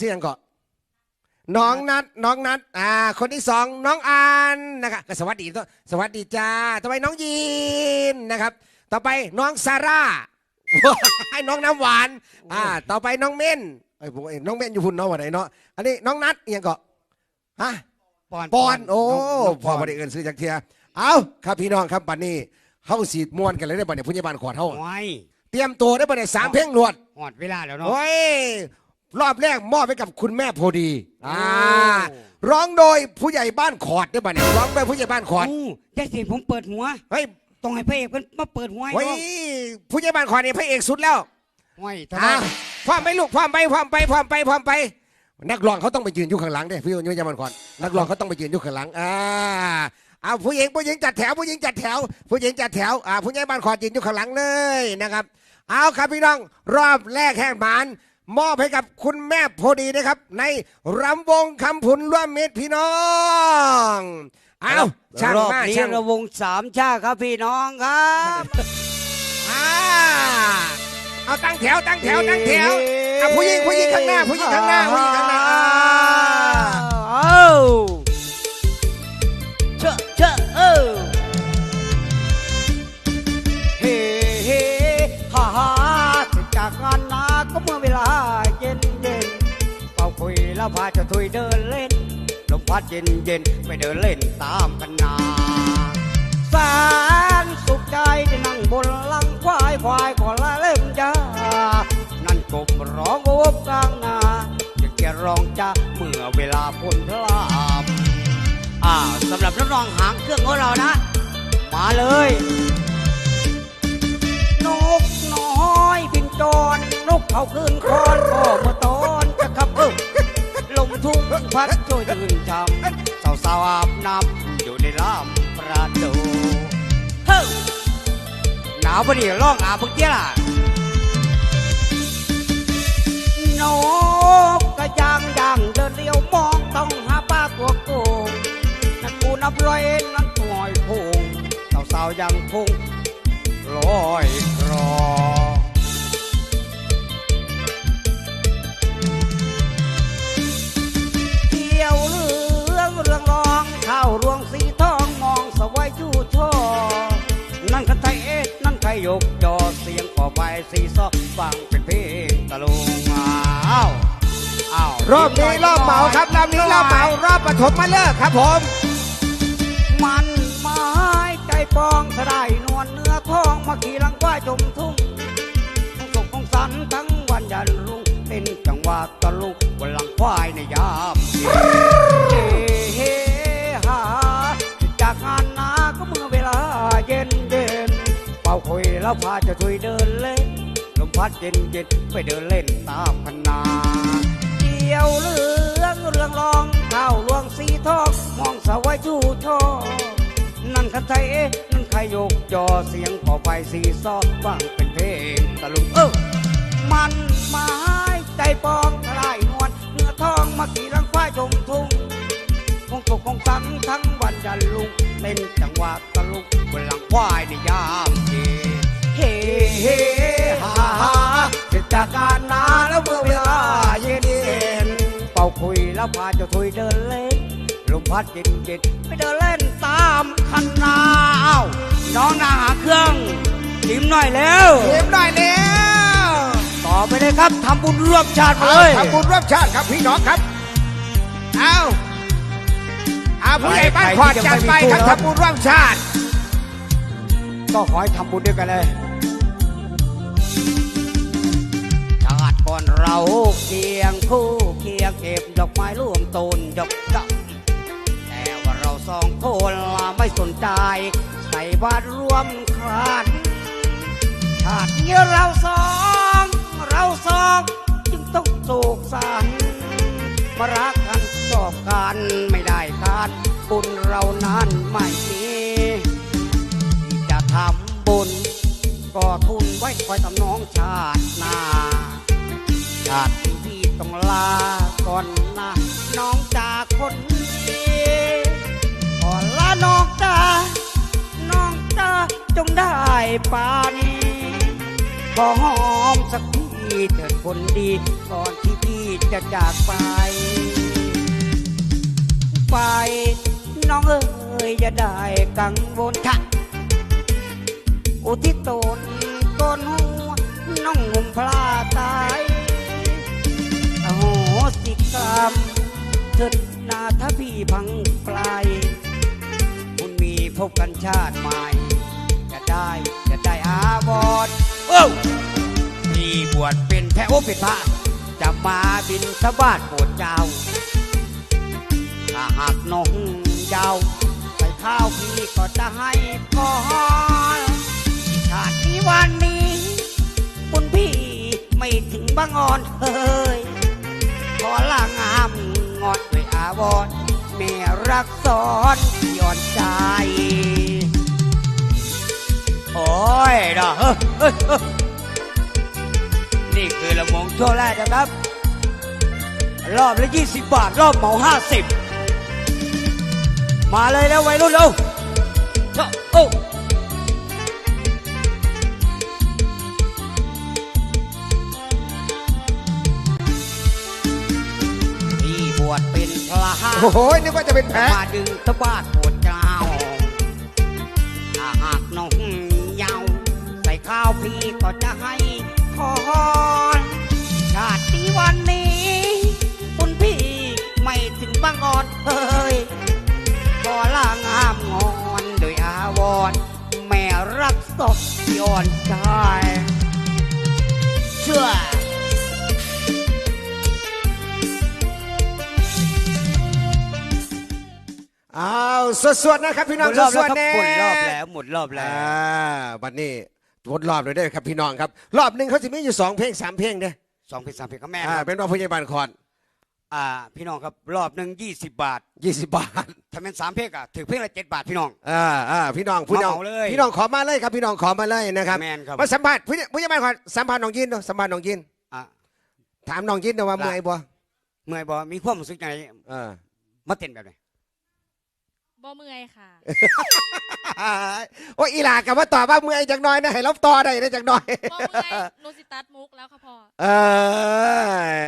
เสียงก็น้องนัดน้องนัดอ่า คนที่สองน้องอันนะครับก็สวัสดีต้นสวัสดีจ้าต่อไปน้องยีนนะครับ ต่อไปน้องซาร่าให้น้องน้ำหวานอ่าต่อไปน้องเม่นไอ้ยผมเอ้ยน้องเม่นอยู่พุ่นเนาะวันไหนเนาะอันนี้น้องนัดอิหยังก็ฮะปอนปอนโอ้น้งน้งพอบ่ได้เอินซื้อจากเทียเอาครับพี่น้องครับบัดนี้เฮาสีม่วนกันเลยได้บัดนี้ผู้ใหญ่บ้านขอดเฮาโอ้ยเตรียมตัวได้บัดนี้สามเพลงรวดหอดเวลาแล้วเนาะโอ้ย รอบแรกมอบให้กับคุณแม่พอดีอ่าโอ้ร้องโดยผู้ใหญ่บ้านขอดได้บัดนี้ร้องโดยผู้ใหญ่บ้านขอดอู้ยายสิผมเปิดหัว เฮ้ยต้องให้พระเอกเพิ่นมาเปิดหัวให้เฮ้ยเนาะผู้ใหญ่บ้านขอดนี่พระเอกสุดแล้วโอ้ยทำไมอ่าพร้อมไปลูกพร้อมไปพร้อมไปพร้อมไปพร้อมไป นักร้องเขาต้องไปยืนอยู่ข้างหลังเด้พี่ผู้ใหญ่บ้านขอดนักร้องเขาต้องไปยืนอยู่ข้างหลังอ่าเอาผู้หญิงผู้หญิงจัดแถวผู้หญิงจัดแถว ผู้หญิงจัดแถวอ่าผู้ใหญ่บ้านขอดยืนอยู่ข้างหลังเลยนะครับ เอาครับพี่น้องรอบแรกแห่งหมาน มอบให้กับคุณแม่พอดีนะครับ ในรำวงคำผุนร่วมมิตรพี่น้องเอาช่างรอบมานี้ช่างระวงสามชาติครับพี่น้องครับอ่าเอาตั้งแถวตั้งแถวตั้งแถวเอาผู้หญิงผู้หญิงข้างหน้าผู้หญิงข้างหน้าผู้หญิงข้างหน้าอ่า เอา แล้วพาเจะทุยเดินเล่น ลมพัดเย็นเย็นไปเดินเล่นตามกันนาแสนสุขใจได้นั่งบนลังควายควายก็ละเล่นจ้า นั่นกบร้องโอบกลางนาอยากจะร้องจ้าเมื่อเวลาพ้นพลามอ้าสำหรับน้องหางเครื่องของเรานะ มาเลยนกน้อยบินจรนกเขาคืนคอนก็เมื่อตอน ทุ่งพัดช่วยยืนจำสาวสาวอาบน้ำอยู่ในลำประตูเฮ้ยหนาวปะเนี่ยร้องอาบเมื่อกี้ล่ะนกกระยางดังเดินเลี้ยวมองต้องหาป้าตัวโกงนักกูนับร้อยนั้นปล่อยพงสาวสาวยังคงลอยครอเยกจอเสียงขอไปสีซอฟังเป็นเพลงตะลุงอ้าวอ้าวรอบนี้รอบเหมาครับรอบนี้รอบเหมารอบปฐมมาเลิกครับผม มันไม้ใจปองถ้าได้นวลเนื้อทองมาขี่ลังว่าจมทุ่งต้องสุขของสันทั้งวันยันรุ่งเต้นจังหวะตะลุงบนหลังควายในยามเย็น แล้วพาจะทุยเดินเล่น ลมพัดเย็นเย็นไปเดินเล่นตามคณาเกี่ยวเรื่องเรื่องรองข้าวลวงสีทองมองสาวายจูช่อนั่นคันไทยเอ๊ะนั่นใครยกจอเสียงขอไปสีซอฟังเป็นเพลงตะลุงเออมันไม้ใจปองทลายนวลเนื้อทองมาขี่รังควายชมทุ่งคงตกคงสันทั้งวันยันลุงเล่นจังหวะตะลุงบนหลังควายในยาม แล้วพาเจ้าทุยเดินเล่นลมพัดเย็นเย็นไปเดินเล่นตามคันนาอ้าวน้องนาหาเครื่องจิ้มหน่อยแล้วเต็มได้แล้วต่อไปเลยครับทำบุญร่วมชาติมาเอาเลยทำบุญร่วมชาติครับพี่น้องครับเอาเอาผู้ใหญ่บ้านขอดจัดไปครับทำบุญร่วมชาติก็ขอให้ทำบุญด้วยกันเลยชาติก่อนเราเคียงคู่ เก็บดอกไม้ร่วมต้นดอกดำแต่ว่าเราสองคนละไม่สนใจใส่บาตรร่วมครานชาตินี้เราสอง เราสองจึงต้องโศกสันมารักกันชอบกันไม่ได้การบุญเรานั้นไม่มีจะทำบุญก็ทุนไว้คอยทำน้องชาติหน้าชาตินี้พี่ต้องลา อนนะน้องจาคนนี้ก่อนลาน้องจาน้องจาจงได้ปานีขอหอมสักทีเถิดคนดีก่อนที่พี่จะจากไป ไปน้องเอ๋ยอย่าได้กังวลค่ะอุทิศตนตนหัวน้องงุมพลาตาย สิกรรมเถิดนาถ้าพี่พังไกลคุณมีพบกันชาติใหม่ จะได้จะได้อาวรโอ้นี่บวชเป็นแพะโอเป็นพระจะมาบินสบาทโปรดเจ้า ถ้าหากน้องเจ้าไปข้าวพี่ก็จะให้พรชาตินี้วันนี้ คุณพี่ไม่ถึงบางอ่อนเฮ้ย กสอนย้อนใจ โอ้ยดอกนี่คือละมงช่วงแรกนะครับ รอบละยี่สิบบาท รอบเหมาห้าสิบมาเลยแล้ววัยรุ่นเร็วโอ้ โอ้โหนึกว่าจะเป็นแพ้มาดึงตะบาโปวดเจ้าถ้าหากน้องเยาวใส่ข้าวพี่ก็จะให้พรชาติที่วันนี้ คุณพี่ไม่ถึงบางอ่อนเฮ้ยก็ล่างามงอนโดยอาวรแม่รักศพย้อนใจเชื่อ อ้าวสวดๆนะครับพี่หน้มองดรอบสแล้ววดครับๆแน่หมดรอบแล้วหมดรอบแล้อ่าววันนี้วนรอบเลยได้อครับพี่น้องครับ รอบหนึ่งเขาจะมีอยู่สองเพลงสามเพลงเด้อสองเพลงสามเพลงครับแม่อ่าครับเป็นว่าผู้ใหญ่บ้านคอนอ่าพี่น้องครับรอบหนึ่งยี่สิบบาทยี่สิบบาทถ้าเป็นสามเพลงอะถือเพลงละเจ็ดบาทพี่น้อง อ่าอ่าพี่น้องพี่น้องเหมาเลยพี่น้องขอมาเลยครับพี่น้องขอมาเลยนะครับแมนครับ มาสัมภาษณ์ผู้ใหญ่ผู้ใหญ่บ้านคอนสัมภาษณ์น้องยินดูสัมภาษณ์น้องยิน อะ ถามน้องยินดูว่าเมื่อยบ่เมื่อยบอมีความรู้สึกยังไงเออมาเต้นแบบไหน บ่เมื่อยค่ะ โอ้ยอีหลากับว่าตอบว่าเมื่อยจังน้อยนะให้เราต่อได้นะจังน้อย บ่เมื่อยหนูสิตัดมุกแล้วค่ะพ่อ เออ